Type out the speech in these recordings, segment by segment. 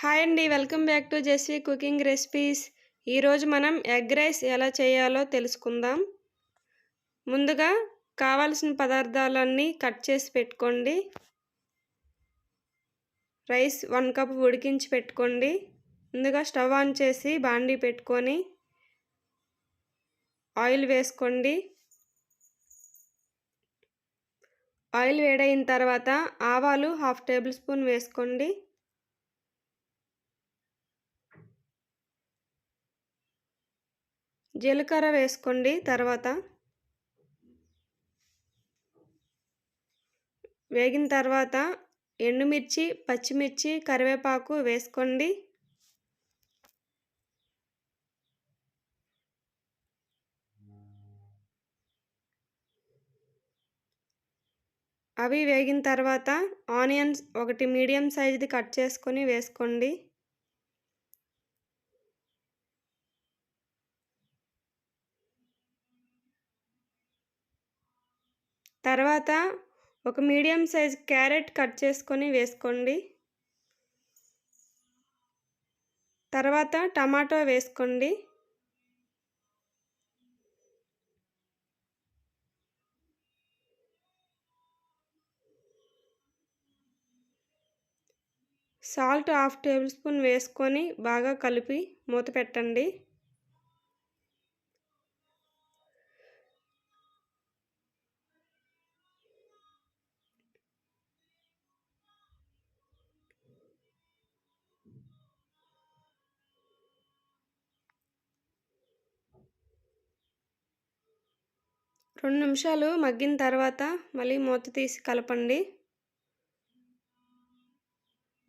Hi అండి. Welcome back to Jesvi cooking recipes. ఈరోజు మనం ఎగ్ రైస్ ఎలా చేయాలో తెలుసుకుందాం. ముందుగా కావాల్సిన పదార్థాలన్నీ కట్ చేసి పెట్టుకోండి. రైస్ వన్ కప్ ఉడికించి పెట్టుకోండి. ముందుగా స్టవ్ ఆన్ చేసి బాండీ పెట్టుకొని ఆయిల్ వేసుకోండి. ఆయిల్ వేడైన తర్వాత ఆవాలు హాఫ్ టేబుల్ స్పూన్ వేసుకోండి. జీలకర్ర వేసుకోండి తర్వాత వేగిన తర్వాత ఎండుమిర్చి పచ్చిమిర్చి కరివేపాకు వేసుకోండి. అవి వేగిన తర్వాత ఆనియన్స్ ఒకటి మీడియం సైజుది కట్ చేసుకొని వేసుకోండి. తర్వాత ఒక మీడియం సైజ్ క్యారెట్ కట్ చేసుకొని వేసుకోండి. తర్వాత టమాటో వేసుకోండి. సాల్ట్ హాఫ్ టేబుల్ స్పూన్ వేసుకొని బాగా కలిపి మూత పెట్టండి. రెండు నిమిషాలు మగ్గిన తర్వాత మళ్ళీ మూత తీసి కలపండి.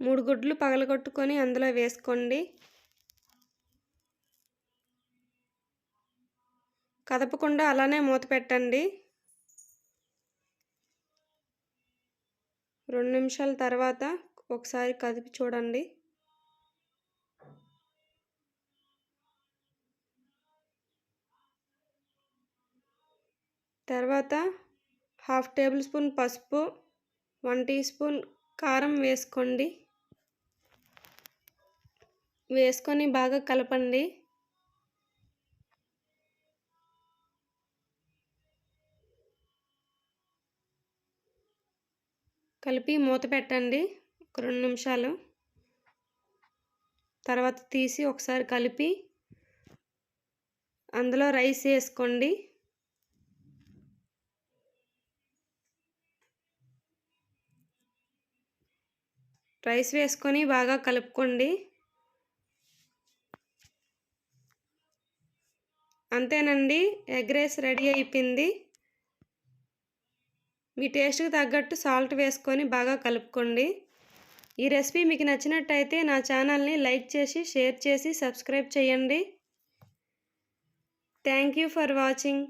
మూడు గుడ్లు పగలగొట్టుకొని అందులో వేసుకోండి. కదపకుండా అలానే మూత పెట్టండి. రెండు నిమిషాల తర్వాత ఒకసారి కదిపి చూడండి. తర్వాత హాఫ్ టేబుల్ స్పూన్ పసుపు వన్ టీ స్పూన్ కారం వేసుకోండి. వేసుకొని బాగా కలపండి. కలిపి మూత పెట్టండి ఒక రెండు నిమిషాలు. తర్వాత తీసి ఒకసారి కలిపి అందులో రైస్ వేసుకోండి. రైస్ వేసుకొని బాగా కలుపుకోండి. అంతేనండి ఎగ్ రైస్ రెడీ అయిపోయింది. మీ టేస్ట్కి తగ్గట్టు సాల్ట్ వేసుకొని బాగా కలుపుకోండి. ఈ రెసిపీ మీకు నచ్చినట్టయితే నా ఛానల్ని లైక్ చేసి షేర్ చేసి సబ్స్క్రైబ్ చేయండి. Thank you for watching.